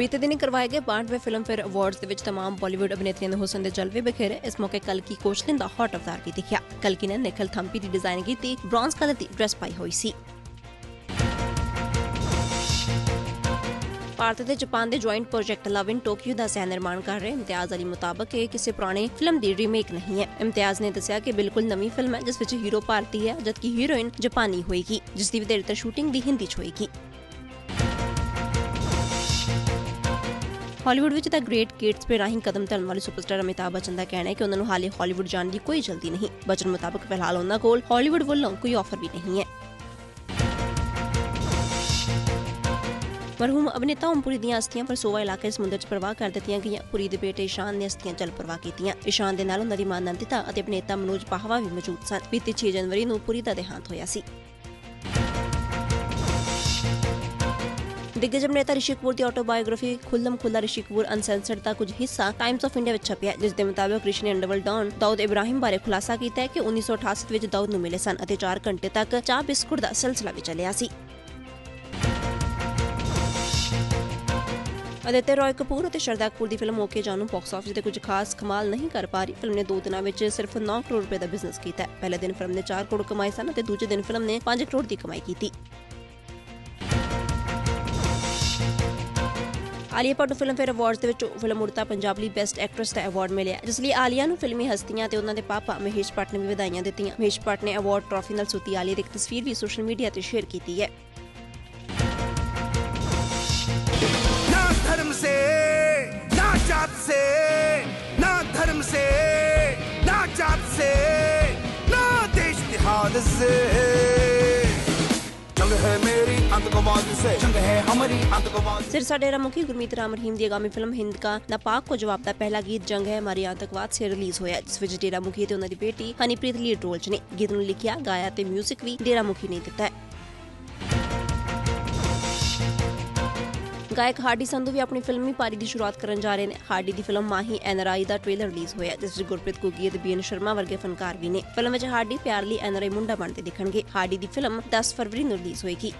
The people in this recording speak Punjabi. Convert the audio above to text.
ਬੀਤੇ ਦਿਨੀ ਕਰਵਾਏ ਗਏ 62ਵੇਂ ਫਿਲਮਫੇਅਰ ਅਵਾਰਡਸ ਦੇ ਵਿੱਚ तमाम ਬਾਲੀਵੁੱਡ ਅਭਿਨੇਤਰੀਆਂ ਦੇ ਹੁਸਨ ਦੇ ਜਲਵੇ ਬਿਖੇਰੇ ਇਸ ਮੌਕੇ ਕਲਕੀ ਕੋਚਲਿਨ ਦਾ ਹੌਟ ਅਵਤਾਰ ਵੀ ਦਿਖਿਆ ਕਲਕੀ ਨੇ ਨਿਖਲ ਥੰਪੀ ਦੀ ਡਿਜ਼ਾਈਨ ਕੀਤੀ ਬ੍ਰੌਂਜ਼ ਕਲਰ ਦੀ ਡਰੈਸ ਪਾਈ ਹੋਈ ਸੀ ਭਾਰਤ ਤੇ ਜਾਪਾਨ ਦੇ joint project love in Tokyo ਦਾ ਸਹਿ ਨਿਰਮਾਣ ਕਰ ਰਹੇ ਇਮਤਿਆਜ਼ ਅਲੀ ਮੁਤਾਬਕ ਇਹ ਕਿਸੇ ਪੁਰਾਣੇ ਫਿਲਮ ਦੀ ਰੀਮੇਕ ਨਹੀਂ ਹੈ ਇਮਤਿਆਜ਼ ਨੇ ਦੱਸਿਆ ਕਿ ਬਿਲਕੁਲ ਨਵੀਂ ਫਿਲਮ ਹੈ ਜਿਸ ਵਿੱਚ ਹੀਰੋ ਭਾਰਤੀ ਹੈ ਜਦਕਿ ਹੀਰੋਇਨ ਜਾਪਾਨੀ ਹੋਏਗੀ ਜਿਸ ਦੀ ਵਧੇਰੇਤਰ ਸ਼ੂਟਿੰਗ ਦੀ ਹਿੰਦੀ 'ਚ ਹੋਏਗੀ ਹਾਲੀਵੁੱਡ ਵਿੱਚ ਤਾਂ ਗ੍ਰੇਟ ਗੇਟਸ ਰਾਹੀਂ ਕਦਮ ਧਰਨ ਵਾਲੇ ਸੁਪਰਸਟਾਰ ਅਮਿਤਾਭ ਬੱਚਨ ਦਾ ਕਹਿਣਾ ਹੈ ਕਿ ਉਹਨਾਂ ਨੂੰ ਹਾਲੇ ਹਾਲੀਵੁੱਡ ਜਾਣ ਦੀ ਕੋਈ ਜਲਦੀ ਨਹੀਂ। ਬੱਚਨ ਮੁਤਾਬਕ ਫਿਲਹਾਲ ਉਹਨਾਂ ਕੋਲ ਹਾਲੀਵੁੱਡ ਵੱਲੋਂ ਕੋਈ ਆਫਰ ਵੀ ਨਹੀਂ ਹੈ। ਮਰਹੂਮ ਅਭਿਨੇਤਾ ਓਮਪੁਰੀ ਦੀਆਂ ਅਸਥੀਆਂ ਪਰਸੋਵਾ ਇਲਾਕੇ ਸਮੁੰਦਰ 'ਚ ਪ੍ਰਵਾਹ ਕਰ ਦਿੱਤੀਆਂ ਗਈਆਂ। ਪੁਰੀ ਦੇ ਬੇਟੇ ਇਸ਼ਾਨ ਨੇ ਅਸਥੀਆਂ ਜਲ ਪ੍ਰਵਾਹ ਕੀਤੀਆਂ। ਇਸ਼ਾਨ ਦੇ ਨਾਲ ਉਹਨਾਂ ਦੀ ਮਾਂ ਨੰਦਿਤਾ ਅਤੇ ਅਭਿਨੇਤਾ ਮਨੋਜ ਪਾਹਵਾ ਵੀ ਮੌਜੂਦ ਸਨ। ਬੀਤੀ 6 ਜਨਵਰੀ ਨੂੰ ਪੁਰੀ ਦਾ ਦੇਹਾਂਤ ਹੋਇਆ ਸੀ। ਦਿੱਗਜ ਅਭਿਨੇਤਾ ਰਿਸ਼ੀ ਕਪੂਰ ਦੀ ਆਟੋਬਾਇਓਗ੍ਰਾਫੀ ਖੁੱਲਮ ਖੁੱਲਾ ਰਿਸ਼ੀ ਕਪੂਰ ਅਨਸੈਂਸਰਡ ਦਾ ਕੁਝ ਹਿੱਸਾ ਟਾਈਮਸ ਆਫ ਇੰਡੀਆ ਵਿੱਚ ਛਪਿਆ ਜਿਸ ਦੇ ਮੁਤਾਬਕ ਰਿਸ਼ੀ ਨੇ ਅੰਡਰਵਰਲਡ ਡੌਨ ਦਾਊਦ ਇਬਰਾਹਿਮ ਬਾਰੇ ਖੁਲਾਸਾ ਕੀਤਾ ਹੈ ਕਿ 1988 ਵਿੱਚ ਦਾਊਦ ਨੂੰ ਮਿਲੇ ਸਨ ਅਤੇ 4 ਘੰਟੇ ਤੱਕ ਚਾਹ ਬਿਸਕੁਟ ਦਾ ਸਿਲਸਿਲਾ ਵੀ ਚੱਲਿਆ ਸੀ ਅਦਿੱਤਿਆ ਰॉय ਕਪੂਰ ਅਤੇ ਸ਼ਰਦਾ ਕਪੂਰ ਦੀ film OK Jaanu box office ਤੇ ਕੁਝ ਖਾਸ ਕਮਾਲ ਨਹੀਂ ਕਰ ਪਾ ਰਹੀ ਫਿਲਮ ਨੇ ਦੋ ਦਿਨਾਂ ਵਿੱਚ ਸਿਰਫ 9 ਕਰੋੜ ਰੁਪਏ ਦਾ ਬਿਜ਼ਨਸ ਕੀਤਾ ਪਹਿਲੇ ਦਿਨ ਫਿਲਮ ਨੇ 4 ਕਰੋੜ ਕਮਾਏ ਸਨ ਅਤੇ ਦੂਜੇ ਦਿਨ ਫਿਲਮ ਨੇ 5 ਕਰੋੜ ਦੀ ਕਮਾਈ ਕੀਤੀ ਆਲੀਆ ਭੱਟ ਨੂੰ ਫਿਲਮਫੇਅਰ ਅਵਾਰਡਸ ਦੇ ਵਿੱਚ ਫਿਲਮ ਉੜਤਾ ਪੰਜਾਬ ਲਈ ਬੈਸਟ ਐਕਟ੍ਰੈਸ ਦਾ ਅਵਾਰਡ ਮਿਲਿਆ। ਜਿਸ ਲਈ ਆਲੀਆ ਨੂੰ ਫਿਲਮੀ ਹਸਤੀਆਂ ਤੇ ਉਹਨਾਂ ਦੇ ਪਾਪਾ ਮਹੇਸ਼ ਭੱਟ ਨੇ ਵੀ ਵਧਾਈਆਂ ਦਿੱਤੀਆਂ। ਮਹੇਸ਼ ਭੱਟ ਨੇ ਅਵਾਰਡ ਟਰਾਫੀ ਨਾਲ ਸੁਤੀ ਆਲੀਆ ਦੀ ਤਸਵੀਰ ਵੀ ਸੋਸ਼ਲ ਮੀਡੀਆ ਤੇ ਸ਼ੇਅਰ ਕੀਤੀ ਹੈ। ਨਾ ਧਰਮ ਸੇ, ਨਾ ਜਾਤ ਸੇ, ਨਾ ਧਰਮ ਸੇ, ਨਾ ਜਾਤ ਸੇ, ਨਾ ਦੇਸ਼ ਤਿਹਾਦ ਸੇ। आतंकवाद से जंग है हमारी आतंकवाद से सिरसा डेरा मुखी गुरमीत राम रहीम ਦੀ ਆਗਾਮੀ ਫਿਲਮ ਹਿੰਦ ਕਾ ਨਾਪਾਕ ਕੋ ਜਵਾਬ ਦਾ ਪਹਿਲਾ ਗੀਤ ਜੰਗ ਹੈ ਮਾਰੀ ਆਤੰਕਵਾਦ ਸੇ ਰਿਲੀਜ਼ ਹੋਇਆ ਜਿਸ ਵਿੱਚ ਡੇਰਾ ਮੁਖੀ ਤੇ ਉਹਨਾਂ ਦੀ ਬੇਟੀ ਹਨੀਪ੍ਰੀਤ ਲੀਡ ਰੋਲ 'ਚ ਨੇ ਗੀਤ ਨੂੰ ਲਿਖਿਆ ਗਾਇਆ ਤੇ 뮤직 ਵੀ ਡੇਰਾ ਮੁਖੀ ਨੇ ਦਿੱਤਾ ਹੈ ਗਾਇਕ ਹਾਰਡੀ ਸੰਧੂ ਵੀ ਆਪਣੀ ਫਿਲਮੀ ਪਾਰੀ ਦੀ ਸ਼ੁਰੂਆਤ ਕਰਨ ਜਾ ਰਹੇ ਨੇ ਹਾਰਡੀ ਦੀ ਫਿਲਮ ਮਾਹੀ ਐਨਆਰਆਈ ਦਾ ਟ੍ਰੇਲਰ ਰਿਲੀਜ਼ ਹੋਇਆ ਜਿਸ ਵਿੱਚ ਗੁਰਪ੍ਰੀਤ ਕੁੱਗੀ ਅਤੇ ਬੀਐਨ ਸ਼ਰਮਾ ਵਰਗੇ ਫਨਕਾਰ ਵੀ ਨੇ ਫਿਲਮ ਵਿੱਚ ਹਾਰਡੀ ਪਿਆਰ ਲਈ ਐਨਆਰਆਈ ਮੁੰਡਾ ਬਣਦੇ ਦਿਖਣਗੇ ਹਾਰਡੀ ਦੀ ਫਿਲਮ 10 ਫਰਵਰੀ ਨੂੰ ਰਿਲੀਜ਼ ਹੋਏਗੀ